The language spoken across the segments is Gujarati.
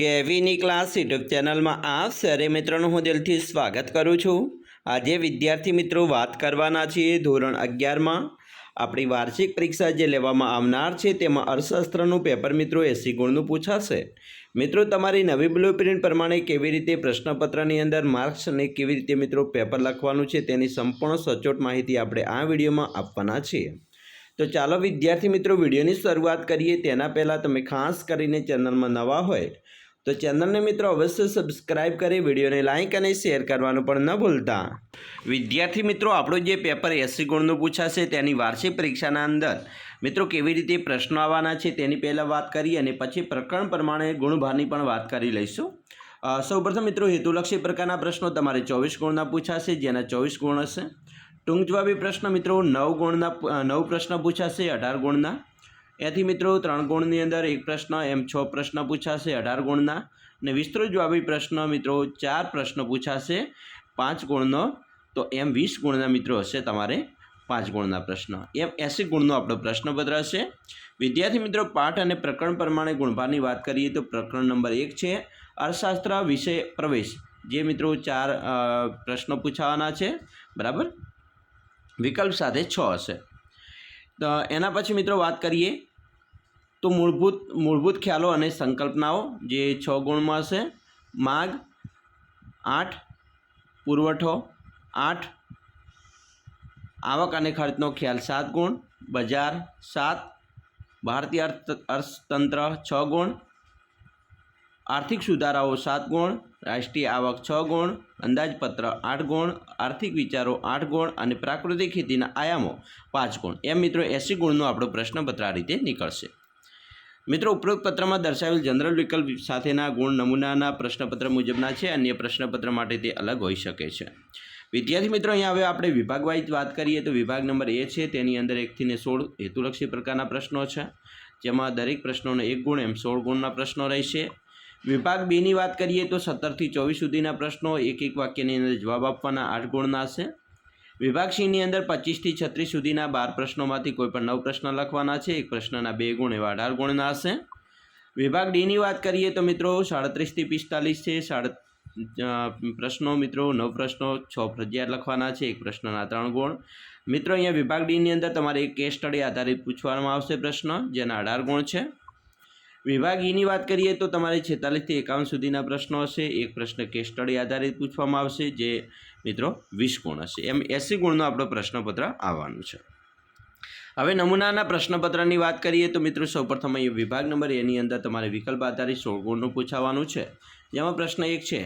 કેવીની ક્લાસ યુટ્યુબ ચેનલમાં આપ સરે મિત્રોનું હું દિલથી સ્વાગત કરું છું. આજે વિદ્યાર્થી મિત્રો વાત કરવાના છીએ ધોરણ અગિયારમાં. આપણી વાર્ષિક પરીક્ષા જે લેવામાં આવનાર છે તેમાં અર્થશાસ્ત્રનું પેપર મિત્રો એસી ગુણનું પૂછાશે. મિત્રો, તમારી નવી બ્લુ પ્રિન્ટ પ્રમાણે કેવી રીતે પ્રશ્નપત્રની અંદર માર્ક્સ અને કેવી રીતે મિત્રો પેપર લખવાનું છે તેની સંપૂર્ણ સચોટ માહિતી આપણે આ વિડીયોમાં આપવાના છીએ. તો ચાલો વિદ્યાર્થી મિત્રો, વિડીયોની શરૂઆત કરીએ. તેના પહેલાં તમે ખાસ કરીને ચેનલમાં નવા હોય તો ચેનલને મિત્રો અવશ્ય સબસ્ક્રાઇબ કરી વિડીયોને લાઇક અને શેર કરવાનું પણ ન ભૂલતા. વિદ્યાર્થી મિત્રો, આપણું જે પેપર એસી ગુણનું પૂછાશે તેની વાર્ષિક પરીક્ષાના અંદર. મિત્રો, કેવી રીતે પ્રશ્નો આવવાના છે તેની પહેલાં વાત કરી અને પછી પ્રકરણ પ્રમાણે ગુણભારની પણ વાત કરી લઈશું. સૌપ્રથમ મિત્રો, હેતુલક્ષી પ્રકારના પ્રશ્નો તમારે ચોવીસ ગુણના પૂછાશે, જેના ચોવીસ ગુણ હશે. ટૂંક જવાબી પ્રશ્ન મિત્રો, નવ ગુણના નવ પ્રશ્ન પૂછાશે, અઢાર ગુણના. એથી મિત્રો ત્રણ ગુણની અંદર એક પ્રશ્ન, એમ છ પ્રશ્ન પૂછાશે, અઢાર ગુણના. અને વિસ્તૃત જવાબી પ્રશ્ન મિત્રો ચાર પ્રશ્ન પૂછાશે, પાંચ ગુણનો. તો એમ વીસ ગુણના મિત્રો હશે તમારે પાંચ ગુણના પ્રશ્ન. એમ એંસી ગુણનો આપણો પ્રશ્નપત્ર હશે. વિદ્યાર્થી મિત્રો, પાઠ અને પ્રકરણ પ્રમાણે ગુણભારની વાત કરીએ તો પ્રકરણ નંબર એક છે, અર્થશાસ્ત્ર વિષય પ્રવેશ. જે મિત્રો ચાર પ્રશ્નો પૂછાવાના છે, બરાબર? વિકલ્પ સાથે છ હશે. તો એના પછી મિત્રો વાત કરીએ તો મૂળભૂત મૂળભૂત ખ્યાલો અને સંકલ્પનાઓ જે છ ગુણમાં હશે. માગ આઠ, પુરવઠો, આઠ, આવક અને ખર્ચનો ખ્યાલ સાત ગુણ, બજાર સાત, ભારતીય અર્થ, અર્થતંત્ર છ ગુણ, આર્થિક સુધારાઓ સાત ગુણ, રાષ્ટ્રીય આવક છ ગુણ, અંદાજપત્ર આઠ ગુણ, આર્થિક વિચારો આઠ ગુણ અને પ્રાકૃતિક ખેતીના આયામો પાંચ ગુણ. એમ મિત્રો એંસી ગુણનો આપણો પ્રશ્નપત્ર આ રીતે નીકળશે. મિત્રો ઉપરોક્ત પત્રમાં દર્શાવેલ જનરલ વિકલ્પ સાથેના ગુણ નમૂનાના પ્રશ્નપત્ર મુજબના છે, અન્ય પ્રશ્નપત્ર માટે તે અલગ હોઈ શકે છે. વિદ્યાર્થી મિત્રો, અહીંયા હવે આપણે વિભાગ વાત કરીએ તો વિભાગ નંબર એ છે, તેની અંદર એકથી ને સોળ હેતુલક્ષી પ્રકારના પ્રશ્નો છે, જેમાં દરેક પ્રશ્નોનો એક ગુણ, એમ સોળ ગુણના પ્રશ્નો રહેશે. વિભાગ બેની વાત કરીએ તો સત્તરથી ચોવીસ સુધીના પ્રશ્નો એક એક વાક્યની અંદર જવાબ આપવાના આઠ ગુણના હશે. વિભાગ સિંહની અંદર પચીસથી છત્રીસ સુધીના બાર પ્રશ્નોમાંથી કોઈ પણ નવ પ્રશ્ન લખવાના છે. એક પ્રશ્નના બે ગુણ એવા અઢાર ગુણના હશે. વિભાગ ડીની વાત કરીએ તો મિત્રો સાડત્રીસથી પિસ્તાલીસ છે. સાડ પ્રશ્નો મિત્રો નવ પ્રશ્નો, છ ફરજિયાત લખવાના છે. એક પ્રશ્નના ત્રણ ગુણ. મિત્રો અહીંયા વિભાગ ડીની અંદર તમારે એક કેસ સ્ટડી આધારિત પૂછવામાં આવશે પ્રશ્ન, જેના અઢાર ગુણ છે. વિભાગ ઈની વાત કરીએ તો તમારે છેતાલીસથી એકાવન સુધીના પ્રશ્નો હશે. એક પ્રશ્ન કેસ સ્ટડી આધારિત પૂછવામાં આવશે, જે મિત્રો વીસ ગુણ હશે. એમ એંસી ગુણનો આપણો પ્રશ્નપત્ર આવવાનું છે. હવે નમૂનાના પ્રશ્નપત્રની વાત કરીએ તો મિત્રો સૌપ્રથમ અહીં વિભાગ નંબર એની અંદર તમારે વિકલ્પ આધારિત સોળ ગુણનું પૂછાવાનું છે. જેમાં પ્રશ્ન એક છે,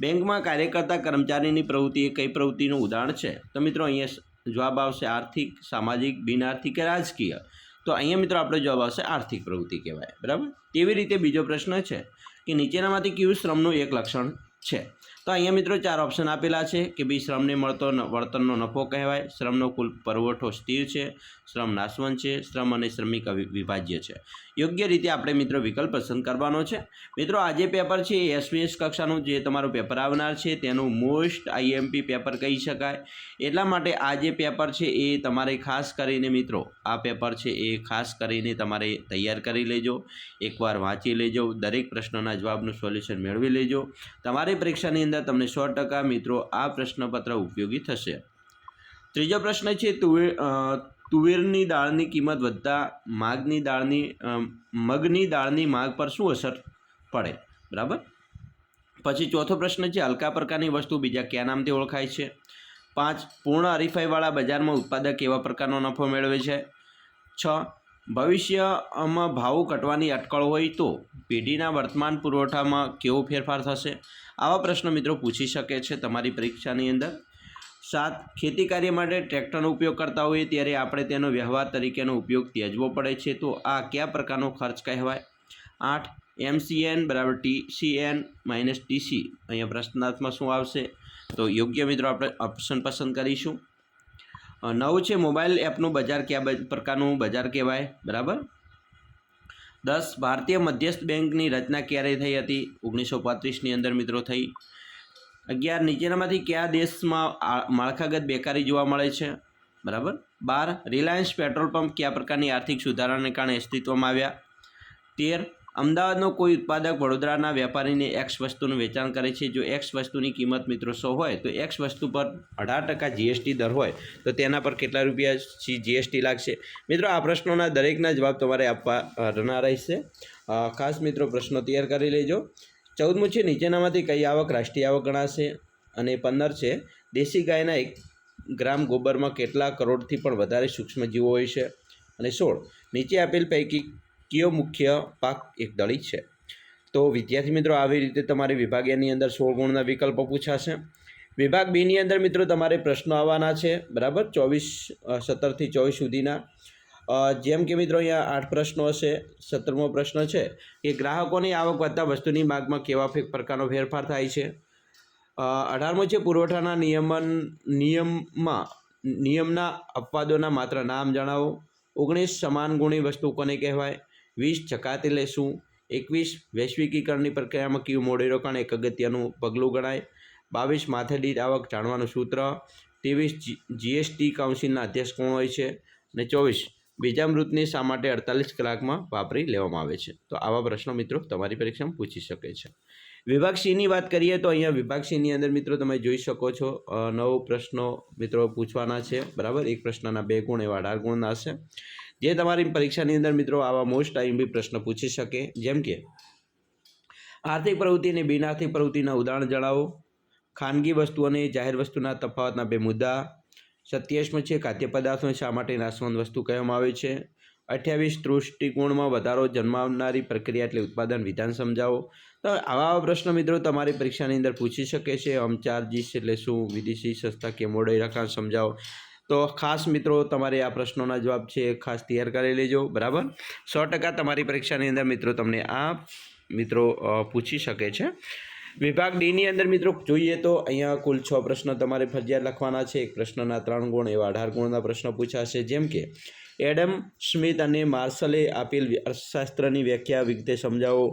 બેંકમાં કાર્ય કરતા કર્મચારીની પ્રવૃત્તિ એ કઈ પ્રવૃત્તિનું ઉદાહરણ છે? તો મિત્રો અહીંયા જવાબ આવશે આર્થિક, સામાજિક બિનઆર્થિક કે રાજકીય? તો અહીંયા મિત્રો આપણો જવાબ આવશે આર્થિક પ્રવૃત્તિ કહેવાય, બરાબર? તેવી રીતે બીજો પ્રશ્ન છે કે નીચેનામાંથી કયું શ્રમનું એક લક્ષણ છે? તો અહીંયા મિત્રો ચાર ઓપ્શન આપેલા છે કે ભાઈ શ્રમને મળતો ન- વળતરનો નફો કહેવાય, શ્રમનો કુલ પરવઠો સ્થિર છે, શ્રમ નાશવંત છે, શ્રમ અને શ્રમિક વિભાજ્ય છે. યોગ્ય રીતે આપણે મિત્રો વિકલ્પ પસંદ કરવાનો છે. મિત્રો આ જે પેપર છે એ એસવીએસ કક્ષાનું જે તમારું પેપર આવનાર છે તેનું મોસ્ટ આઈએમપી પેપર કહી શકાય. એટલા માટે આ જે પેપર છે એ તમારે ખાસ કરીને મિત્રો આ પેપર છે એ ખાસ કરીને તમારે તૈયાર કરી લેજો. એકવાર વાંચી લેજો દરેક પ્રશ્નના જવાબનું સોલ્યુશન મેળવી લેજો. તમારી પરીક્ષાની અંદર તમને સો ટકા મિત્રો આ પ્રશ્નપત્ર ઉપયોગી થશે. ત્રીજો પ્રશ્ન છે તુવેર અ, તુવેરની દાળની કિંમત વધતા માગની દાળની મગની દાળની માગ પર શું અસર પડે? બરાબર? પછી ચોથો પ્રશ્ન છે, હલકા પ્રકારની વસ્તુ બીજા કયા નામથી ઓળખાય છે? પાંચ, પૂર્ણ હરીફાઈવાળા બજારમાં ઉત્પાદક એવા પ્રકારનો નફો મેળવે છે? છ, ભવિષ્યમાં ભાવો ઘટવાની અટકળ હોય તો પેઢીના વર્તમાન પુરવઠામાં કેવો ફેરફાર થશે? આવા પ્રશ્નો મિત્રો પૂછી શકે છે તમારી પરીક્ષાની અંદર. સાત ખેતી કાર્ય માટે ટ્રેક્ટરનો ઉપયોગ કરતા હોઈએ ત્યારે આપણે તેનો વ્યવહાર તરીકેનો ઉપયોગ ત્યજવો પડે છે. તો આ કયા પ્રકારનો ખર્ચ કહેવાય? આઠ, એમસીએન બરાબર ટીસીએન માઇનસ ટીસી. અહીંયા પ્રશ્નાર્થમાં શું આવશે? તો યોગ્ય મિત્રો આપણે ઓપ્શન પસંદ કરીશું. નવું છે મોબાઈલ એપનું બજાર કયા પ્રકારનું બજાર કહેવાય? બરાબર? દસ, ભારતીય મધ્યસ્થ બેંકની રચના ક્યારે થઈ હતી? ઓગણીસો પાંત્રીસની અંદર મિત્રો થઈ. અગિયાર નીચેનામાંથી કયા દેશમાં માળખાગત બેકારી જોવા મળે છે? બરાબર? બાર, રિલાયન્સ પેટ્રોલ પંપ કયા પ્રકારની આર્થિક સુધારાને કારણે અસ્તિત્વમાં આવ્યા? તેર, અમદાવાદનો કોઈ ઉત્પાદક વડોદરાના વેપારીને એક્સ વસ્તુનું વેચાણ કરે છે? જો એક્સ વસ્તુની કિંમત મિત્રો સો હોય, તો એક્સ વસ્તુ પર અઢાર ટકા જીએસટી દર હોય, તો તેના પર કેટલા રૂપિયા જીએસટી લાગશે? મિત્રો, આ પ્રશ્નોના દરેકના જવાબ તમારે આપવા રહેના રહેશે ખાસ મિત્રો, પ્રશ્નો તૈયાર કરી લેજો. ચૌદમું છે, નીચેનામાંથી કઈ આવક, રાષ્ટ્રીય આવક ગણાશે? અને પંદર છે, દેશી ગાયના એક ગ્રામ ગોબરમાં કેટલા કરોડથી પણ વધારે સૂક્ષ્મજીવો હોય છે? અને સોળ, નીચે આપેલ પૈકી કયો મુખ્ય પાક એકદળી છે? તો વિદ્યાર્થી મિત્રો, આવી રીતે તમારે વિભાગીયની અંદર સોળ ગુણના વિકલ્પો પૂછાશે. વિભાગ બીની અંદર મિત્રો, તમારે પ્રશ્નો આવવાના છે, બરાબર? ચોવીસ સત્તરથી ચોવીસ સુધીના. જેમ કે મિત્રો અહીંયા આઠ પ્રશ્નો હશે, સત્તરમો પ્રશ્ન છે કે ગ્રાહકોની આવક વધતા વસ્તુની માગમાં કેવા ફેક પ્રકારનો ફેરફાર થાય છે? અઢારમો છે પુરવઠાના નિયમન, નિયમમાં, નિયમના અપવાદોના માત્ર નામ જણાવો. ઓગણીસ સમાન ગુણી વસ્તુ કોને કહેવાય? વીસ જકાતી લેશું. એકવીસ વૈશ્વિકીકરણની પ્રક્રિયામાં કયું મોડી રોકાણ? એક અગત્યનું પગલું ગણાય. બાવીસ માથેદીઠ આવક જાણવાનું સૂત્ર. ત્રેવીસ જીએસટી કાઉન્સિલના અધ્યક્ષ કોણ હોય છે? અને ચોવીસ બીજા મૃતને શા માટે અડતાલીસ કલાકમાં વાપરી લેવામાં આવે છે? તો આવા પ્રશ્નો મિત્રો તમારી પરીક્ષામાં પૂછી શકે છે. વિભાગ સીની વાત કરીએ તો અહીંયા વિભાગ સીની અંદર મિત્રો તમે જોઈ શકો છો નવ પ્રશ્નો મિત્રો પૂછવાના છે. બરાબર? એક પ્રશ્નના બે ગુણ, એવા અઢાર ગુણના હશે. જે તમારી પરીક્ષાની અંદર મિત્રો આવા મોસ્ટ બી પ્રશ્ન પૂછી શકે. જેમ કે, આર્થિક પ્રવૃત્તિ અને બિન આર્થિક પ્રવૃત્તિના ઉદાહરણ જણાવો. ખાનગી વસ્તુ અને જાહેર વસ્તુના તફાવતના બે મુદ્દા. સત્યાવીસમો છે, ખાદ્ય પદાર્થોને શા માટે નાશવંત વસ્તુ કહેવામાં આવે છે? અઠ્યાવીસ દૃષ્ટિકોણમાં વધારો જન્માવનારી પ્રક્રિયા એટલે ઉત્પાદન વિધાન સમજાવો. તો આવા આવા પ્રશ્નો મિત્રો તમારી પરીક્ષાની અંદર પૂછી શકે છે. અમચાર્જીસ એટલે શું? વિદેશી સંસ્થા કે મોડે રખાણ સમજાવો? તો ખાસ મિત્રો, તમારે આ પ્રશ્નોના જવાબ છે, ખાસ તૈયાર કરી લેજો. બરાબર? સો ટકા તમારી પરીક્ષાની અંદર મિત્રો તમને આ મિત્રો પૂછી શકે છે. વિભાગ ડીની અંદર મિત્રો જોઈએ તો અહીંયા કુલ છ પ્રશ્ન તમારે ફરજિયાત લખવાના છે. એક પ્રશ્નના ત્રણ ગુણ એવા અઢાર ગુણના પ્રશ્ન પૂછાશે. જેમ કે, એડમ સ્મિથ અને માર્શલે આપેલ અર્થશાસ્ત્રની વ્યાખ્યા વિગતે સમજાવો.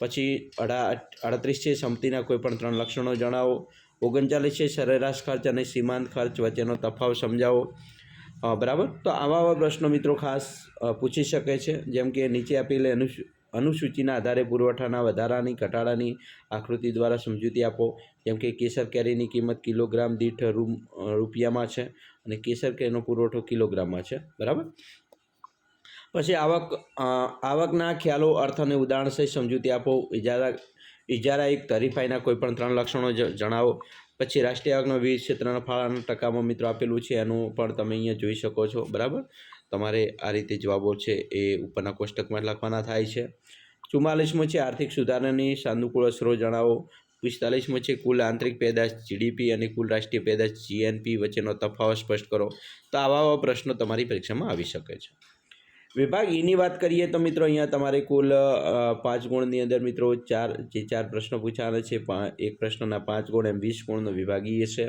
પછી અઢા અડત્રીસ છે, સંપત્તિના કોઈપણ ત્રણ લક્ષણો જણાવો. ઓગણચાલીસ છે, સરેરાશ ખર્ચ અને સીમાંત ખર્ચ વચ્ચેનો તફાવત સમજાવો. બરાબર? તો આવા આવા પ્રશ્નો મિત્રો ખાસ પૂછી શકે છે. જેમ કે નીચે આપેલ અનુસૂ અનુસૂચિના આધારે પુરવઠાના વધારાની ઘટાડાની આકૃતિ દ્વારા સમજૂતી આપો. જેમ કે કેસર કેરીની કિંમત કિલોગ્રામ દીઠ રૂમ રૂપિયામાં છે અને કેસર કેરીનો પુરવઠો કિલોગ્રામમાં છે. બરાબર? પછી આવક આવકના ખ્યાલો, અર્થ અને ઉદાહરણ સહિત સમજૂતી આપો. ઇજારા ઇજારા એક તરીફાઈના કોઈપણ ત્રણ લક્ષણો જણાવો. પછી રાષ્ટ્રીય આવકનો વિવિધ ક્ષેત્રના ફાળાના ટકામાં મિત્રો આપેલું છે, એનું પણ તમે અહીંયા જોઈ શકો છો. બરાબર? તમારે આ રીતે જવાબો છે એ ઉપરના કોષ્ટકમાં લખવાના થાય છે. ચુમ્માલીસમાં છે આર્થિક સુધારાની સાનુકૂળ અસરો જણાવો. પિસ્તાલીસમાં છે કુલ આંતરિક પેદાશ જીડીપી અને કુલ રાષ્ટ્રીય પેદાશ જીએનપી વચ્ચેનો તફાવત સ્પષ્ટ કરો. તો આવા આવા પ્રશ્નો તમારી પરીક્ષામાં આવી શકે છે. વિભાગ ઈની વાત કરીએ તો મિત્રો અહીંયા તમારે કુલ પાંચ ગુણની અંદર મિત્રો ચાર, જે ચાર પ્રશ્નો પૂછાના છે એક પ્રશ્નના પાંચ ગુણ એમ વીસ ગુણનો વિભાગીય છે.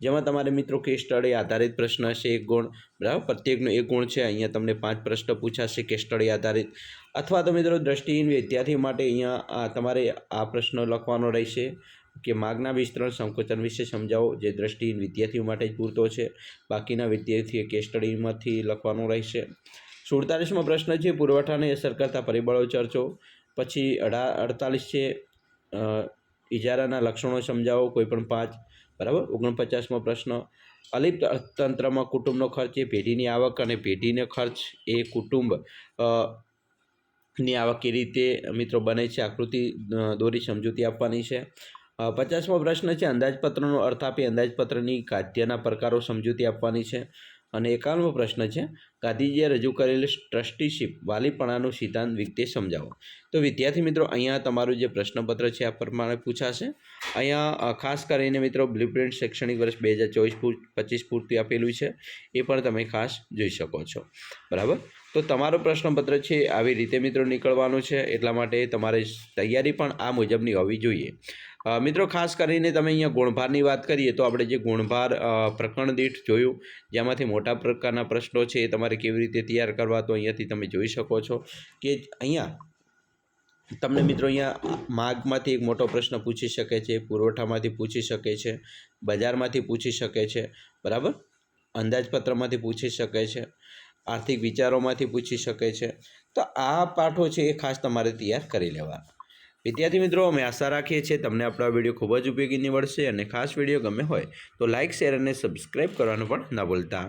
જેમાં તમારે મિત્રો કેસ સ્ટડી આધારિત પ્રશ્ન હશે, એક ગુણ. બરાબર? પ્રત્યેકનો એક ગુણ છે, અહીંયા તમને પાંચ પ્રશ્ન પૂછાશે કેસ સ્ટડી આધારિત. અથવા તો મિત્રો દ્રષ્ટિહીન વિદ્યાર્થી માટે અહીંયા તમારે આ પ્રશ્ન લખવાનો રહેશે કે માગના વિસ્તરણ સંકોચન વિશે સમજાવો, જે દ્રષ્ટિહીન વિદ્યાર્થીઓ માટે જ પૂરતો છે. બાકીના વિદ્યાર્થીએ કેસ સ્ટડીમાંથી લખવાનું રહેશે. સુડતાલીસમો પ્રશ્ન છે, પુરવઠાને અસર કરતા પરિબળો ચર્ચો. પછી અઢા અડતાલીસ છે ઇજારાના લક્ષણો સમજાવો કોઈપણ પાંચ. બરાબર? ઓગણપચાસમો પ્રશ્ન. અલિપ્ત અર્થતંત્રમાં કુટુંબનો ખર્ચ એ પેઢીની આવક અને પેઢીનો ખર્ચ એ કુટુંબની આવક કેવી રીતે, મિત્રો, બને છે. આકૃતિ દોરી સમજૂતી આપવાની છે. પચાસમો પ્રશ્ન છે, અંદાજપત્રનો અર્થ આપી અંદાજપત્રની કાદ્યના પ્રકારો સમજૂતી આપવાની છે. અને એકાવનમો પ્રશ્ન છે, ગાંધીજીએ રજૂ કરેલી ટ્રસ્ટીશીપ વાલીપણાનો સિદ્ધાંત વિગતે સમજાવો. તો વિદ્યાર્થી મિત્રો, અહીંયા તમારું જે પ્રશ્નપત્ર છે આ પ્રમાણે પૂછાશે. અહીંયા ખાસ કરીને મિત્રો બ્લુપ્રિન્ટ શૈક્ષણિક વર્ષ બે હજાર ચોવીસ પચીસ પૂરતી આપેલું છે. એ પણ તમે ખાસ જોઈ શકો છો. બરાબર? તો તમારું પ્રશ્નપત્ર છે, આવી રીતે મિત્રો નીકળવાનું છે. એટલા માટે તમારે તૈયારી પણ આ મુજબની હોવી જોઈએ. મિત્રો, ખાસ કરીને તમે અહીંયા ગુણભારની વાત કરીએ તો આપણે જે ગુણભાર પ્રકરણ દીઠ જોયું, જેમાંથી મોટા પ્રકારના પ્રશ્નો છે એ તમારે કેવી રીતે તૈયાર કરવા તો અહીંયાથી તમે જોઈ શકો છો કે અહીંયા તમને મિત્રો અહીંયા માગમાંથી એક મોટો પ્રશ્ન પૂછી શકે છે, પુરવઠામાંથી પૂછી શકે છે, બજારમાંથી પૂછી શકે છે, બરાબર? અંદાજપત્રમાંથી પૂછી શકે છે, આર્થિક વિચારોમાંથી પૂછી શકે છે. તો આ પાઠો છે એ ખાસ તમારે તૈયાર કરી લેવા વિદ્યાર્થી મિત્રો, અમે આશા રાખીએ છીએ તમને આપણો વીડિયો ખૂબ જ ઉપયોગી નીવડશે અને ખાસ વીડિયો ગમે હોય તો લાઇક શેર અને સબસ્ક્રાઈબ કરવાનું પણ ના ભૂલતા.